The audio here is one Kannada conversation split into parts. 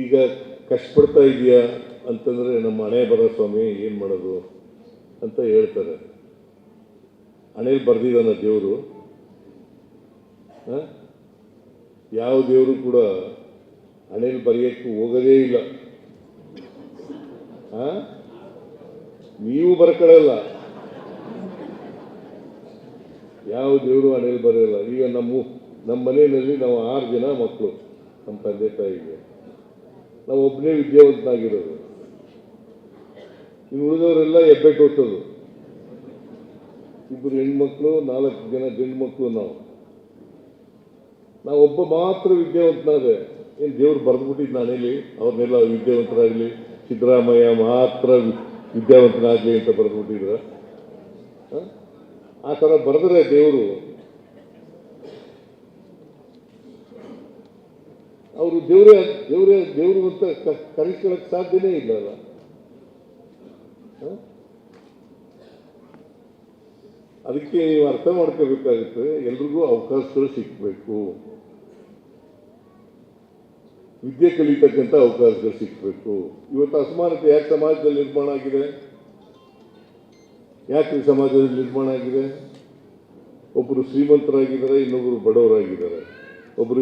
ಈಗ ಕಷ್ಟಪಡ್ತಾ ಇದೆಯಾ ಅಂತಂದರೆ ನಮ್ಮ ಹಣೆ ಬರೋ ಸ್ವಾಮಿ, ಏನು ಮಾಡೋದು ಅಂತ ಹೇಳ್ತಾರೆ. ಹಣೆಯಲ್ಲಿ ಬರೆದಿದ್ದಾನ ದೇವರು. ಯಾವ ದೇವರು ಕೂಡ ಹಣೆಯಲ್ಲಿ ಬರೆಯೋಕ್ಕೆ ಹೋಗೋದೇ ಇಲ್ಲ? ನೀವು ಬರ್ಕೊಳ್ಳಲ್ಲ ಯಾವ ದೇವರು ಹಣೆಯಲ್ಲಿ ಬರೆಯಲ್ಲ. ಈಗ ನಮ್ಮ ನಮ್ಮ ಮನೆಯಲ್ಲಿ ನಾವು ಆರು ಜನ ಮಕ್ಕಳು, ನಮ್ಮ ತಂದೆ ತಾಯಿಗೆ. ನಾವು ಒಬ್ಬನೇ ವಿದ್ಯಾವಂತನಾಗಿರೋದು. ಇನ್ನು ಉಳಿದವರೆಲ್ಲ ಹೆಬ್ಬೆಟ್ಟು ಕೊಟ್ಟೋದು ಇಬ್ಬರು ಹೆಣ್ಮಕ್ಳು, ನಾಲ್ಕು ಜನ ಗಂಡು ಮಕ್ಕಳು ನಾವು. ನಾವೊಬ್ಬ ಮಾತ್ರ ವಿದ್ಯಾವಂತನಾದೆ ಏನು ದೇವ್ರು ಬರೆದ್ಬಿಟ್ಟಿದ್ದು ನಾನೇಲಿ ಅವ್ರನ್ನೆಲ್ಲ ವಿದ್ಯಾವಂತರಾಗಲಿ, ಸಿದ್ದರಾಮಯ್ಯ ಮಾತ್ರ ವಿದ್ಯಾವಂತನಾಗಲಿ ಅಂತ ಬರೆದ್ಬಿಟ್ಟಿದ್ರ? ಆ ಥರ ಬರೆದ್ರೆ ದೇವರು ಅವರು ದೇವರೇ ದೇವರೇ, ದೇವರು ಅಂತ ಕರೆಸ್ಕೊಳಕ್ ಸಾಧ್ಯನೇ ಇಲ್ಲ ಅಲ್ಲ ಅದಕ್ಕೆ ನೀವು ಅರ್ಥ ಮಾಡ್ಕೋಬೇಕಾಗುತ್ತೆ, ಎಲ್ರಿಗೂ ಅವಕಾಶಗಳು ಸಿಕ್ಕಬೇಕು ವಿದ್ಯೆ ಕಲಿತಕ್ಕಂಥ ಅವಕಾಶಗಳು ಸಿಕ್ಕಬೇಕು ಇವತ್ತು ಅಸಮಾನತೆ ಯಾಕೆ ಸಮಾಜದಲ್ಲಿ ನಿರ್ಮಾಣ ಆಗಿದೆ? ಯಾಕೆ ಸಮಾಜದಲ್ಲಿ ನಿರ್ಮಾಣ ಆಗಿದೆ? ಒಬ್ಬರು ಶ್ರೀಮಂತರಾಗಿದ್ದಾರೆ ಇನ್ನೊಬ್ಬರು ಬಡವರಾಗಿದ್ದಾರೆ. ಒಬ್ಬರು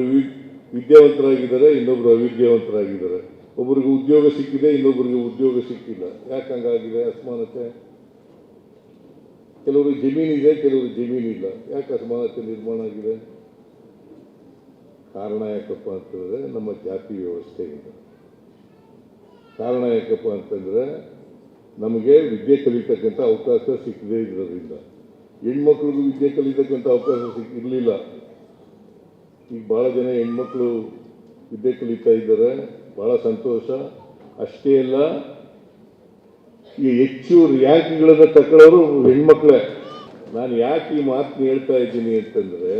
ವಿದ್ಯಾವಂತರಾಗಿದ್ದಾರೆ ಇನ್ನೊಬ್ಬರು ಅವಿದ್ಯಾವಂತರಾಗಿದ್ದಾರೆ ಒಬ್ಬರಿಗೆ ಉದ್ಯೋಗ ಸಿಕ್ಕಿದೆ ಇನ್ನೊಬ್ಬರಿಗೆ ಉದ್ಯೋಗ ಸಿಕ್ಕಿಲ್ಲ. ಯಾಕೆ ಹಂಗಾಗಿದೆ ಅಸಮಾನತೆ? ಕೆಲವರು ಜಮೀನಿದೆ ಕೆಲವರು ಜಮೀನಿಲ್ಲ ಯಾಕೆ ಅಸಮಾನತೆ ನಿರ್ಮಾಣ ಆಗಿದೆ? ಕಾರಣ ಯಾಕಪ್ಪ ಅಂತಂದರೆ ನಮ್ಮ ಜಾತಿ ವ್ಯವಸ್ಥೆಯಿಂದ ಕಾರಣ ಯಾಕಪ್ಪ ಅಂತಂದರೆ ನಮಗೆ ವಿದ್ಯೆ ಕಲಿತಕ್ಕಂಥ ಅವಕಾಶ ಸಿಕ್ಕದೇ ಇರೋದ್ರಿಂದ ಹೆಣ್ಮಕ್ಳಿಗೂ ವಿದ್ಯೆ ಕಲಿತಕ್ಕಂಥ ಅವಕಾಶ ಸಿಕ್ಕಿರಲಿಲ್ಲ ಈಗ ಭಾಳ ಜನ ಹೆಣ್ಮಕ್ಳು ವಿದ್ಯೆ ಕಲಿತಾ ಇದ್ದಾರೆ. ಭಾಳ ಸಂತೋಷ. ಅಷ್ಟೇ ಅಲ್ಲ, ಈ ಹೆಚ್ಚು ರ್ಯಾಂಕ್ಗಳನ್ನು ತಗೊಳ್ಳೋರು ಹೆಣ್ಮಕ್ಳೇ. ನಾನು ಯಾಕೆ ಈ ಮಾತನ್ನ ಹೇಳ್ತಾ ಇದ್ದೀನಿ ಅಂತಂದರೆ,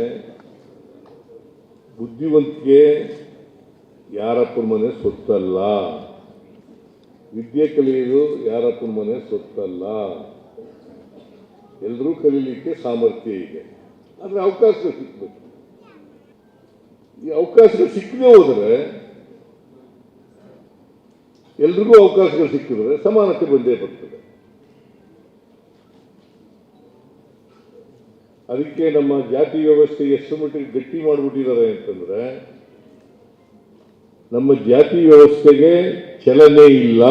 ಬುದ್ಧಿವಂತಿಕೆ ಯಾರಪ್ಪನ ಮನೆ ಸೊತ್ತಲ್ಲ. ವಿದ್ಯೆ ಕಲಿಯೋದು ಯಾರಪ್ಪನ ಮನೆ ಸೊತ್ತಲ್ಲ. ಎಲ್ಲರೂ ಕಲೀಲಿಕ್ಕೆ ಸಾಮರ್ಥ್ಯ ಇದೆ. ಆದರೆ ಅವಕಾಶ ಸಿಕ್ಬೇಕು ಅವಕಾಶಗಳು ಸಿಕ್ಕದೆ ಹೋದರೆ ಎಲ್ರಿಗೂ ಅವಕಾಶಗಳು ಸಿಕ್ಕಿದ್ರೆ ಸಮಾನತೆ ಬಂದೇ ಬರ್ತದೆ. ಅದಕ್ಕೆ ನಮ್ಮ ಜಾತಿ ವ್ಯವಸ್ಥೆ ಎಷ್ಟು ಮಟ್ಟಿಗೆ ಗಟ್ಟಿ ಮಾಡಿಬಿಟ್ಟಿದ್ದಾರೆ ಅಂತಂದ್ರೆ, ನಮ್ಮ ಜಾತಿ ವ್ಯವಸ್ಥೆಗೆ ಚಲನೆ ಇಲ್ಲ.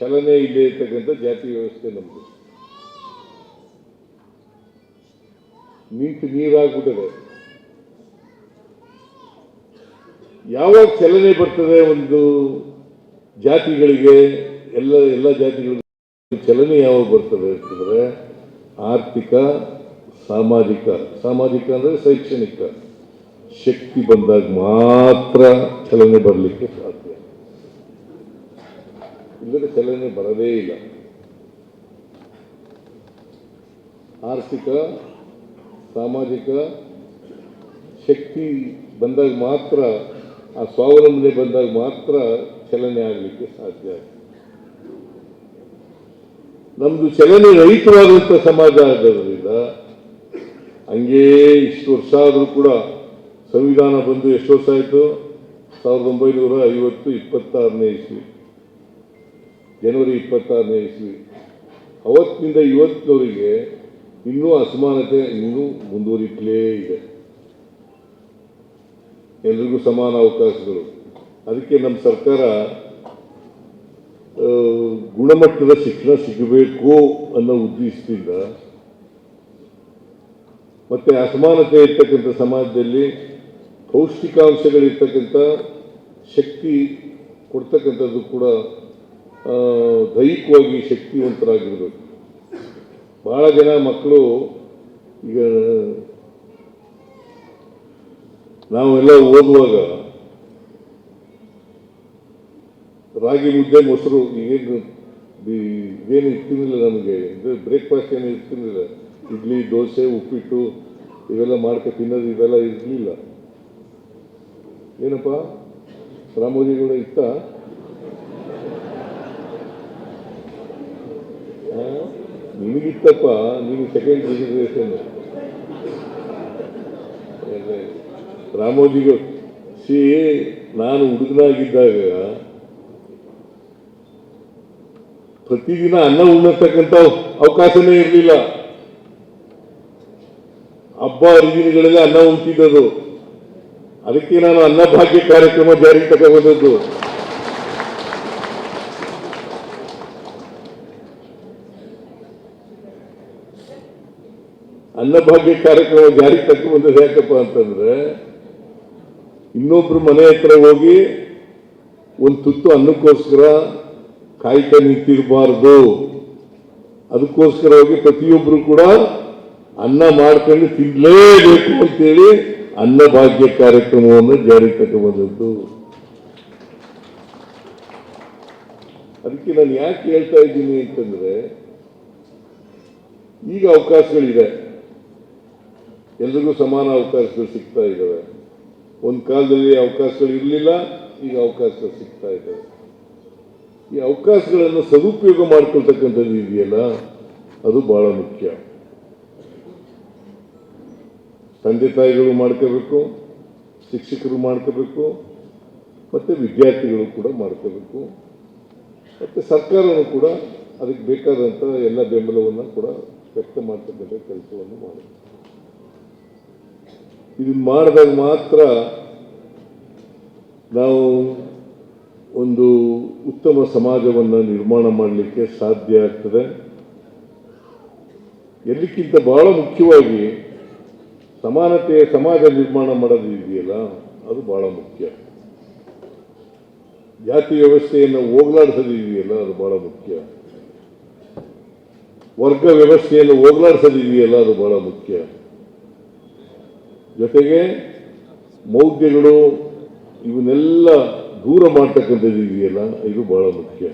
ಚಲನೆ ಇಲ್ಲೇ ಇರ್ತಕ್ಕಂಥ ಜಾತಿ ವ್ಯವಸ್ಥೆ ನಮ್ಮದು ನಿಂತು ನೀರಾಗ್ಬಿಟ್ಟಿದೆ ಯಾವಾಗ ಚಲನೆ ಬರ್ತದೆ ಒಂದು ಜಾತಿಗಳಿಗೆ, ಎಲ್ಲ ಎಲ್ಲ ಜಾತಿಗಳಿಗೆ ಚಲನೆ ಯಾವಾಗ ಬರ್ತದೆ ಅಂತಂದರೆ ಆರ್ಥಿಕ, ಸಾಮಾಜಿಕ ಸಾಮಾಜಿಕ ಅಂದರೆ ಶೈಕ್ಷಣಿಕ. ಶಕ್ತಿ ಬಂದಾಗ ಮಾತ್ರ ಚಲನೆ ಬರಲಿಕ್ಕೆ ಸಾಧ್ಯ. ಇಲ್ಲದೆ ಚಲನೆ ಬರದೇ ಇಲ್ಲ. ಆರ್ಥಿಕ ಸಾಮಾಜಿಕ ಶಕ್ತಿ ಬಂದಾಗ ಮಾತ್ರ, ಆ ಸ್ವಾವಲಂಬನೆ ಬಂದಾಗ ಮಾತ್ರ ಚಲನೆ ಆಗಲಿಕ್ಕೆ ಸಾಧ್ಯ ನಮ್ದು ಚಲನೆ ರಹಿತವಾದಂಥ ಸಮಾಜ ಆಗೋದ್ರಿಂದ ಹಂಗೇ ಇಷ್ಟು ವರ್ಷ ಆದರೂ ಕೂಡ ಸಂವಿಧಾನ ಬಂದು ಎಷ್ಟು ವರ್ಷ ಆಯಿತು? ಸಾವಿರದ ಒಂಬೈನೂರ ಐವತ್ತು ಇಪ್ಪತ್ತಾರನೇ ಇಸ್ವಿ. ಜನವರಿ ಇಪ್ಪತ್ತಾರನೇ ಇಸ್ವಿ. ಅವತ್ತಿನಿಂದ ಇವತ್ತಿನವರೆಗೆ ಇನ್ನೂ ಅಸಮಾನತೆ ಇನ್ನೂ ಮುಂದುವರಿತಲೇ ಇದೆ. ಎಲ್ರಿಗೂ ಸಮಾನ ಅವಕಾಶಗಳು. ಅದಕ್ಕೆ ನಮ್ಮ ಸರ್ಕಾರ ಗುಣಮಟ್ಟದ ಶಿಕ್ಷಣ ಸಿಗಬೇಕು ಅನ್ನೋ ಉದ್ದೇಶದಿಂದ ಮತ್ತೆ ಅಸಮಾನತೆ ಇರ್ತಕ್ಕಂಥ ಸಮಾಜದಲ್ಲಿ ಪೌಷ್ಟಿಕಾಂಶಗಳಿರ್ತಕ್ಕಂಥ ಶಕ್ತಿ ಕೊಡ್ತಕ್ಕಂಥದ್ದು ಕೂಡ ದೈಹಿಕವಾಗಿ ಶಕ್ತಿವಂತರಾಗಿರಬೇಕು. ಬಹಳ ಜನ ಮಕ್ಕಳು ಈಗ ನಾವೆಲ್ಲ ಓದುವಾಗ ರಾಗಿ ಮುದ್ದೆ ಮೊಸರು ಏನು ಇದೇನು ಇರ್ತಿರ್ಲಿಲ್ಲ ನಮಗೆ, ಅಂದರೆ ಬ್ರೇಕ್ಫಾಸ್ಟ್ ಏನು ಇರ್ತಿರ್ಲಿಲ್ಲ ಇಡ್ಲಿ, ದೋಸೆ, ಉಪ್ಪಿಟ್ಟು ಇವೆಲ್ಲ ಮಾಡ್ಕೊ ತಿನ್ನೋದು ಇವೆಲ್ಲ ಇರಲಿಲ್ಲ. ಏನಪ್ಪ? ರಾಮೋಜಿಗೌಡ ಇತ್ತ? ಆ? ನೀವು ಸೆಕೆಂಡ್ ರಿಸರ್ವೇಷನ್ ರಾಮೋಜಿಗೆ ಸಿ ನಾನು ಹುಡುಗನಾಗಿದ್ದಾಗ ಪ್ರತಿದಿನ ಅನ್ನ ಉಣ್ಣತಕ್ಕಂಥ ಅವಕಾಶನೇ ಇರಲಿಲ್ಲ. ಹಬ್ಬ, ಹರಿದಿನಗಳಲ್ಲಿ ಅನ್ನ ಉಣ್ತಿದ್ದದು ಅದಕ್ಕೆ ನಾನು ಅನ್ನಭಾಗ್ಯ ಕಾರ್ಯಕ್ರಮ ಜಾರಿಗೆ ತಗೊಂಡದ್ದು ಅನ್ನಭಾಗ್ಯ ಕಾರ್ಯಕ್ರಮ ಜಾರಿಗೆ ತಗೊಂಡದ್ದು ಯಾಕಪ್ಪ ಅಂತಂದ್ರೆ, ಇನ್ನೊಬ್ರು ಮನೆ ಹತ್ರ ಹೋಗಿ ಒಂದು ತುತ್ತು ಅನ್ನಕ್ಕೋಸ್ಕರ ಕಾಯ್ತಾ ನಿಂತಿರಬಾರ್ದು. ಅದಕ್ಕೋಸ್ಕರವಾಗಿ ಪ್ರತಿಯೊಬ್ಬರು ಕೂಡ ಅನ್ನ ಮಾಡ್ಕೊಂಡು ತಿನ್ನಲೇಬೇಕು ಅಂತೇಳಿ ಅನ್ನಭಾಗ್ಯ ಕಾರ್ಯಕ್ರಮವನ್ನು ಜಾರಿಗೆ ತಗೊಂಬಂದದ್ದು ಅದಕ್ಕೆ ನಾನು ಯಾಕೆ ಹೇಳ್ತಾ ಇದ್ದೀನಿ ಅಂತಂದ್ರೆ, ಈಗ ಅವಕಾಶಗಳಿದೆ. ಎಲ್ರಿಗೂ ಸಮಾನ ಅವಕಾಶಗಳು ಸಿಗ್ತಾ ಇದ್ದಾವೆ. ಒಂದು ಕಾಲದಲ್ಲಿ ಅವಕಾಶಗಳು ಇರಲಿಲ್ಲ, ಈಗ ಅವಕಾಶಗಳು ಸಿಗ್ತಾ ಇದ್ದಾವೆ. ಈ ಅವಕಾಶಗಳನ್ನು ಸದುಪಯೋಗ ಮಾಡ್ಕೊಳ್ತಕ್ಕಂಥದ್ದು ಇದೆಯಲ್ಲ? ಅದು ಬಹಳ ಮುಖ್ಯ. ತಂದೆ ತಾಯಿಗಳು ಮಾಡ್ಕೋಬೇಕು, ಶಿಕ್ಷಕರು ಮಾಡ್ಕೋಬೇಕು, ಮತ್ತು ವಿದ್ಯಾರ್ಥಿಗಳು ಕೂಡ ಮಾಡ್ಕೋಬೇಕು. ಮತ್ತು ಸರ್ಕಾರವೂ ಕೂಡ ಅದಕ್ಕೆ ಬೇಕಾದಂಥ ಎಲ್ಲ ಬೆಂಬಲವನ್ನು ಕೂಡ ವ್ಯಕ್ತ ಮಾಡ್ತಕ್ಕಂಥ ಕೆಲಸವನ್ನು ಮಾಡಬೇಕು ಇದನ್ನು ಮಾಡಿದಾಗ ಮಾತ್ರ ನಾವು ಒಂದು ಉತ್ತಮ ಸಮಾಜವನ್ನು ನಿರ್ಮಾಣ ಮಾಡಲಿಕ್ಕೆ ಸಾಧ್ಯ ಆಗ್ತದೆ. ಎಲ್ಲಕ್ಕಿಂತ ಬಹಳ ಮುಖ್ಯವಾಗಿ ಸಮಾನತೆಯ ಸಮಾಜ ನಿರ್ಮಾಣ ಮಾಡೋದು ಇದೆಯಲ್ಲ, ಅದು ಬಹಳ ಮುಖ್ಯ. ಜಾತಿ ವ್ಯವಸ್ಥೆಯನ್ನು ಹೋಗಲಾಡಿಸೋದು ಇದೆಯಲ್ಲ, ಅದು ಬಹಳ ಮುಖ್ಯ. ವರ್ಗ ವ್ಯವಸ್ಥೆಯನ್ನು ಹೋಗಲಾಡಿಸೋದು ಇದೆಯಲ್ಲ, ಅದು ಬಹಳ ಮುಖ್ಯ. ಜೊತೆಗೆ ಮೌಢ್ಯಗಳು ಇವನ್ನೆಲ್ಲ ದೂರ ಮಾಡ್ತಕ್ಕಂಥದ್ದು ಇದೆಯಲ್ಲ, ಇದು ಬಹಳ ಮುಖ್ಯ.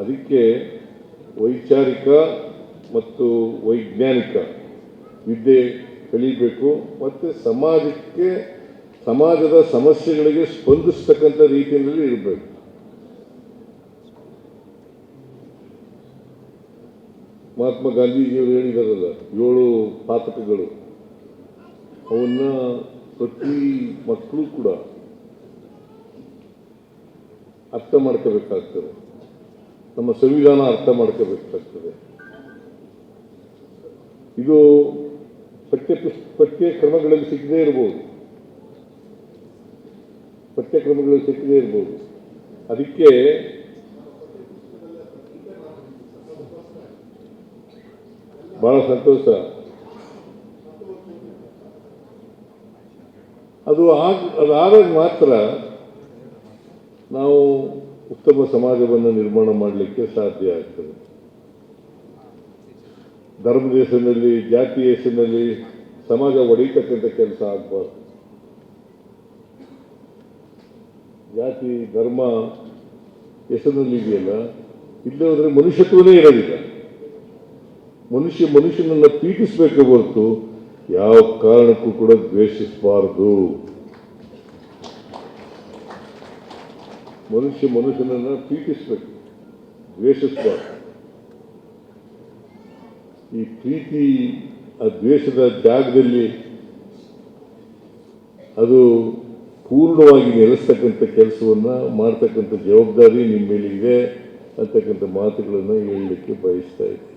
ಅದಕ್ಕೆ ವೈಚಾರಿಕ ಮತ್ತು ವೈಜ್ಞಾನಿಕ ವಿದ್ಯೆ ಕಲಿಬೇಕು, ಮತ್ತು ಸಮಾಜಕ್ಕೆ, ಸಮಾಜದ ಸಮಸ್ಯೆಗಳಿಗೆ ಸ್ಪಂದಿಸ್ತಕ್ಕಂಥ ರೀತಿಯಲ್ಲಿ ಇರಬೇಕು. ಮಹಾತ್ಮ ಗಾಂಧೀಜಿಯವರು ಹೇಳಿದಾರಲ್ಲ, ಏಳು ಪಾತಕಗಳು. ಅವನ್ನ ಪ್ರತಿ ಮಕ್ಕಳು ಕೂಡ ಅರ್ಥ ಮಾಡ್ಕೋಬೇಕಾಗ್ತದೆ. ನಮ್ಮ ಸಂವಿಧಾನ ಅರ್ಥ ಮಾಡ್ಕೋಬೇಕಾಗ್ತದೆ. ಇದು ಪಠ್ಯ ಪಠ್ಯಕ್ರಮಗಳಲ್ಲಿ ಪಠ್ಯ ಕ್ರಮಗಳಲ್ಲಿ ಸಿಕ್ಕದೇ ಇರಬಹುದು ಪಠ್ಯಕ್ರಮಗಳಲ್ಲಿ ಸಿಕ್ಕದೇ ಇರಬಹುದು ಅದಕ್ಕೆ ಬಹಳ ಸಂತೋಷ. ಅದು ಆಗ ಅದಾದಾಗ ಮಾತ್ರ ನಾವು ಉತ್ತಮ ಸಮಾಜವನ್ನು ನಿರ್ಮಾಣ ಮಾಡಲಿಕ್ಕೆ ಸಾಧ್ಯ ಆಗ್ತದೆ. ಧರ್ಮದ ಹೆಸರಿನಲ್ಲಿ ಜಾತಿ ಹೆಸರಿನಲ್ಲಿ ಸಮಾಜ ಒಡೆಯತಕ್ಕಂಥ ಕೆಲಸ ಆಗಬಾರ್ದು. ಜಾತಿ, ಧರ್ಮ ಹೆಸರಿನಲ್ಲಿ ಇದೆಯಲ್ಲ, ಇಲ್ಲೇ ಹೋದ್ರೆ ಮನುಷ್ಯತ್ವನೇ ಇರೋದಿಲ್ಲ. ಮನುಷ್ಯ ಮನುಷ್ಯನನ್ನು ಪೀಡಿಸಬೇಕು ಹೊರತು ಯಾವ ಕಾರಣಕ್ಕೂ ಕೂಡ ದ್ವೇಷಿಸಬಾರದು. ಮನುಷ್ಯ ಮನುಷ್ಯನನ್ನ ಪ್ರೀತಿಸ್ಬೇಕು, ದ್ವೇಷಿಸಬಾರ್ದು. ಈ ಪ್ರೀತಿ, ಆ ದ್ವೇಷದ ಜಾಗದಲ್ಲಿ ಅದು ಪೂರ್ಣವಾಗಿ ನೆಲೆಸ್ತಕ್ಕಂಥ ಕೆಲಸವನ್ನ ಮಾಡ್ತಕ್ಕಂಥ ಜವಾಬ್ದಾರಿ ನಿಮ್ಮ ಮೇಲೆ ಇದೆ ಅಂತಕ್ಕಂಥ ಮಾತುಗಳನ್ನು ಹೇಳಲಿಕ್ಕೆ ಬಯಸ್ತಾ ಇದ್ದೀನಿ.